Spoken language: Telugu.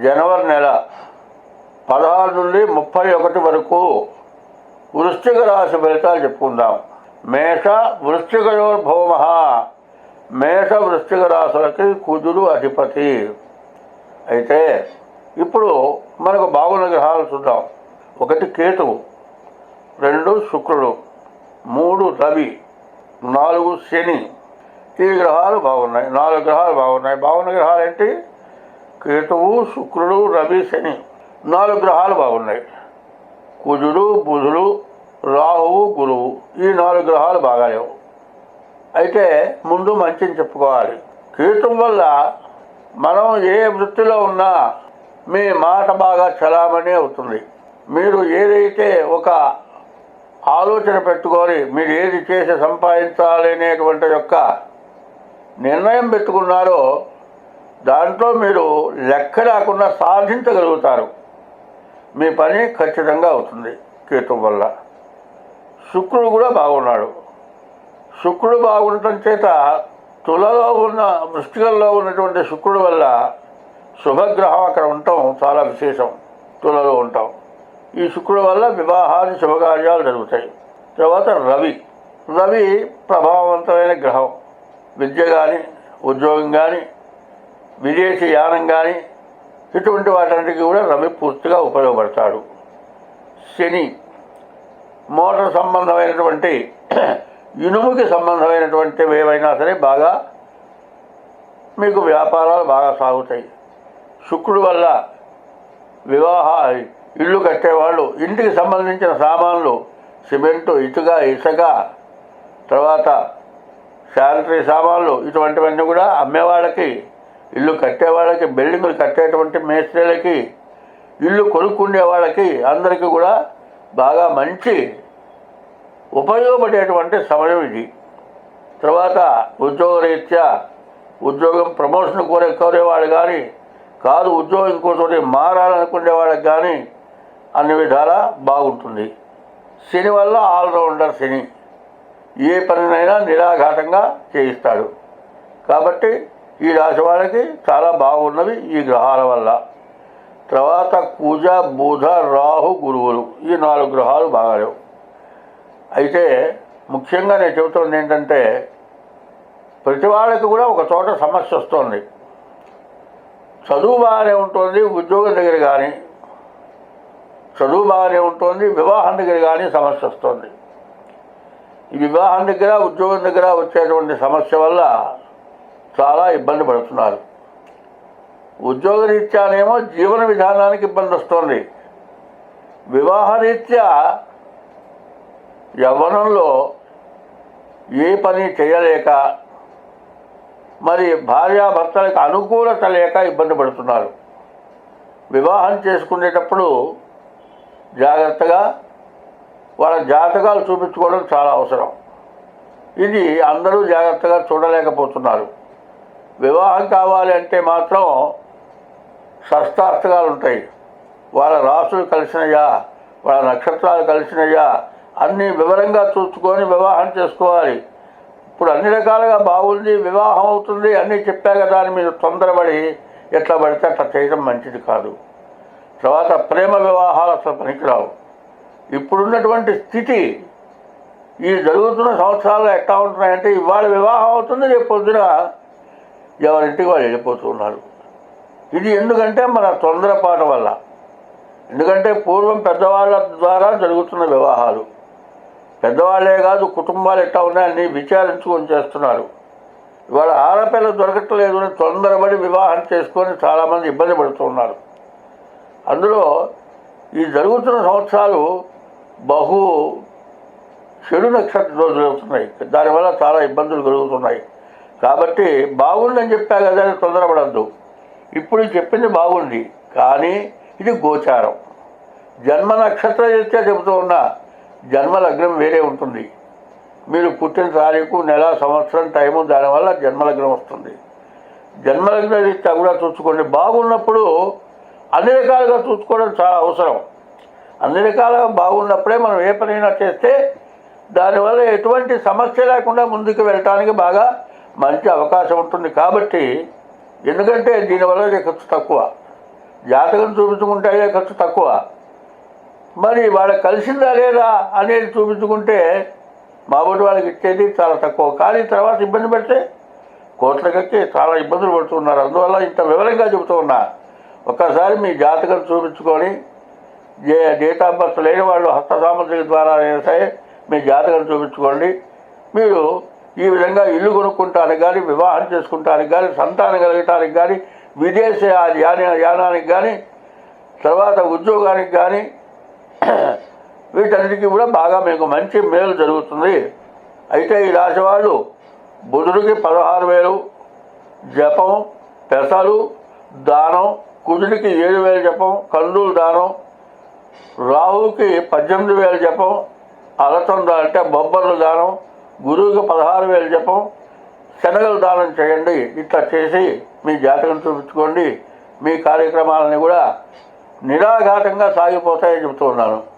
జనవరి నెల పదహారు నుండి ముప్పై ఒకటి వరకు వృశ్చిక రాశి ఫలితాలు చెప్పుకుందాం. మేష వృశ్చికయోర్భౌమ మేష వృశ్చిక రాశులకి కుజుడు అధిపతి. అయితే ఇప్పుడు మనకు బాగున్న గ్రహాలు చూద్దాం. ఒకటి కేతువు రెండు శుక్రుడు మూడు రవి నాలుగు శని. ఈ గ్రహాలు బాగున్నాయి నాలుగు గ్రహాలు బాగున్నాయి. బాగున్న గ్రహాలు ఏంటి? కేతువు శుక్రుడు రవి శని నాలుగు గ్రహాలు బాగున్నాయి. కుజుడు బుధుడు రాహువు గురువు ఈ నాలుగు గ్రహాలు బాగాలేవు. అయితే ముందు మంచిని చెప్పుకోవాలి. కీర్తం వల్ల మనం ఏ వృత్తిలో ఉన్నా మీ మాట బాగా చలామణి అవుతుంది. మీరు ఏదైతే ఒక ఆలోచన పెట్టుకొని మీరు ఏది చేసి సంపాదించాలనేటువంటి యొక్క నిర్ణయం పెట్టుకున్నారో దాంట్లో మీరు లెక్క లేకుండా సాధించగలుగుతారు. మీ పని ఖచ్చితంగా అవుతుంది కేతు వల్ల. శుక్రుడు కూడా బాగున్నాడు. శుక్రుడు బాగుండటం చేత తులలో ఉన్న వృష్టికల్లో ఉన్నటువంటి శుక్రుడు వల్ల శుభగ్రహం అక్కడ ఉండటం చాలా విశేషం. తులలో ఉంటాం. ఈ శుక్రుడు వల్ల వివాహాది శుభకార్యాలు జరుగుతాయి. తర్వాత రవి. రవి ప్రభావవంతమైన గ్రహం. విద్య కానీ ఉద్యోగం కానీ విదేశీ యానం కానీ ఇటువంటి వాటన్నిటికీ కూడా రవి పూర్తిగా ఉపయోగపడతాడు. శని మోటార్ సంబంధమైనటువంటి ఇనుముకి సంబంధమైనటువంటి ఏవైనా సరే బాగా మీకు వ్యాపారాలు బాగా సాగుతాయి. శుక్రుడు వల్ల వివాహ ఇల్లు కట్టేవాళ్ళు ఇంటికి సంబంధించిన సామాన్లు సిమెంటు ఇటుక ఇసుక తర్వాత శానిటరీ సామాన్లు ఇటువంటివన్నీ కూడా అమ్మేవాళ్ళకి ఇల్లు కట్టేవాళ్ళకి బిల్డింగులు కట్టేటువంటి మేస్త్రీలకి ఇల్లు కొనుక్కునే వాళ్ళకి అందరికీ కూడా బాగా మంచి ఉపయోగపడేటువంటి సమయం ఇది. తర్వాత ఉద్యోగరీత్యా ఉద్యోగం ప్రమోషన్ కోరే కోరేవాడు కానీ కాదు ఉద్యోగం ఇంకో మారాలనుకునే వాళ్ళకి కానీ అన్ని విధాలా బాగుంటుంది. శని వల్ల ఆల్రౌండర్ శని ఏ పనినైనా నిరాఘాటంగా చేయిస్తాడు. కాబట్టి ఈ రాశి వాళ్ళకి చాలా బాగున్నవి ఈ గ్రహాల వల్ల. తర్వాత కూజ బుధ రాహు గురువులు ఈ నాలుగు గ్రహాలు బాగాలేవు అయితే ముఖ్యంగా నేను చెబుతుంది ఏంటంటే ప్రతి వాళ్ళకి కూడా ఒక చోట సమస్య వస్తుంది. చదువు బాగానే ఉంటుంది ఉద్యోగం దగ్గర కానీ చదువు బాగానే ఉంటుంది వివాహం దగ్గర కానీ సమస్య వస్తుంది. ఈ వివాహం దగ్గర ఉద్యోగం దగ్గర వచ్చేటువంటి సమస్య వల్ల చాలా ఇబ్బంది పడుతున్నారు. ఉద్యోగరీత్యానేమో జీవన విధానానికి ఇబ్బంది వస్తుంది. వివాహరీత్యా యవ్వనంలో ఏ పని చేయలేక మరి భార్యాభర్తలకు అనుకూలత లేక ఇబ్బంది పడుతున్నారు. వివాహం చేసుకునేటప్పుడు జాగ్రత్తగా వాళ్ళ జాతకాలు చూపించుకోవడం చాలా అవసరం. ఇది అందరూ జాగ్రత్తగా చూడలేకపోతున్నారు. వివాహం కావాలి అంటే మాత్రం షష్టార్థకాలు ఉంటాయి. వాళ్ళ రాసులు కలిసినయా వాళ్ళ నక్షత్రాలు కలిసినయా అన్నీ వివరంగా చూసుకొని వివాహం చేసుకోవాలి. ఇప్పుడు అన్ని రకాలుగా బాగుంది వివాహం అవుతుంది అన్నీ చెప్పా కదా అని మీరు తొందరపడి ఎట్లా పడితే అట్లా చేయడం మంచిది కాదు. తర్వాత ప్రేమ వివాహాలు అసలు పనికిరావు. ఇప్పుడున్నటువంటి స్థితి ఈ జరుగుతున్న సంవత్సరాలు ఎట్లా ఉంటున్నాయంటే ఇవాళ వివాహం అవుతుంది రేపు పొద్దున ఎవరింటికి వాళ్ళు వెళ్ళిపోతున్నారు. ఇది ఎందుకంటే మన తొందరపాటు వల్ల. ఎందుకంటే పూర్వం పెద్దవాళ్ళ ద్వారా జరుగుతున్న వివాహాలు. పెద్దవాళ్ళే కాదు కుటుంబాలు ఎట్లా ఉన్నాయని విచారించుకొని చేస్తున్నారు. ఇవాళ ఆడపిల్ల దొరకట్లేదు అని తొందరపడి వివాహం చేసుకొని చాలామంది ఇబ్బంది పడుతున్నారు. అందులో ఈ జరుగుతున్న సంవత్సరాలు బహు చెడు నక్షత్ర రోజులు అవుతున్నాయి. దానివల్ల చాలా ఇబ్బందులు కలుగుతున్నాయి. కాబట్టి బాగుందని చెప్పా కదా అని తొందరపడద్దు. ఇప్పుడు చెప్పింది బాగుంది కానీ ఇది గోచారం. జన్మ నక్షత్ర రీత్యా చెబుతూ ఉన్నా జన్మ లగ్నం వేరే ఉంటుంది. మీరు పుట్టిన తారీఖు నెల సంవత్సరం టైము దానివల్ల జన్మలగ్నం వస్తుంది. జన్మలగ్న రీత్యా కూడా చూసుకోండి. బాగున్నప్పుడు అన్ని రకాలుగా చూసుకోవడం చాలా అవసరం. అన్ని రకాలుగా బాగున్నప్పుడే మనం ఏ పనైనా చేస్తే దానివల్ల ఎటువంటి సమస్య లేకుండా ముందుకు వెళ్ళటానికి బాగా మంచి అవకాశం ఉంటుంది కాబట్టి ఎందుకంటే దీనివల్ల ఖర్చు తక్కువ. జాతకం చూపించుకుంటే ఖర్చు తక్కువ. మరి వాళ్ళకి కలిసిందా లేదా అనేది చూపించుకుంటే మాబోటి వాళ్ళకి ఇచ్చేది చాలా తక్కువ. కానీ తర్వాత ఇబ్బంది పెడితే కోట్లకెక్కి చాలా ఇబ్బందులు పడుతున్నారు. అందువల్ల ఇంత వివరంగా చెబుతూ ఉన్నా ఒక్కసారి మీ జాతకం చూపించుకొని ఏ డేట్ ఆఫ్ బర్త్ లేని వాళ్ళు హస్త సామర్థ్యం ద్వారా అయినా సరే మీ జాతకం చూపించుకోండి. మీరు ఈ విధంగా ఇల్లు కొనుక్కుంటానికి కానీ వివాహం చేసుకుంటానికి కానీ సంతానం కలగటానికి కానీ విదేశ యాన యానానికి కానీ తర్వాత ఉద్యోగానికి కానీ వీటన్నిటికీ కూడా బాగా మీకు మంచి మేలు జరుగుతుంది. అయితే ఈ రాశి వాళ్ళు బుధుడికి పదహారు వేలు జపం పెసలు దానం కుజుడికి ఏడు వేలు జపం కందులు దానం రాహుకి పద్దెనిమిది వేలు జపం అలచంద అంటే బొబ్బర్లు దానం గురువుకి పదహారు వేలు జపం శనగలు దానం చేయండి. ఇట్లా చేసి మీ జాతకం చూపించుకోండి. మీ కార్యక్రమాలని కూడా నిరాఘాతంగా సాగిపోతాయని చెబుతూ ఉన్నాను.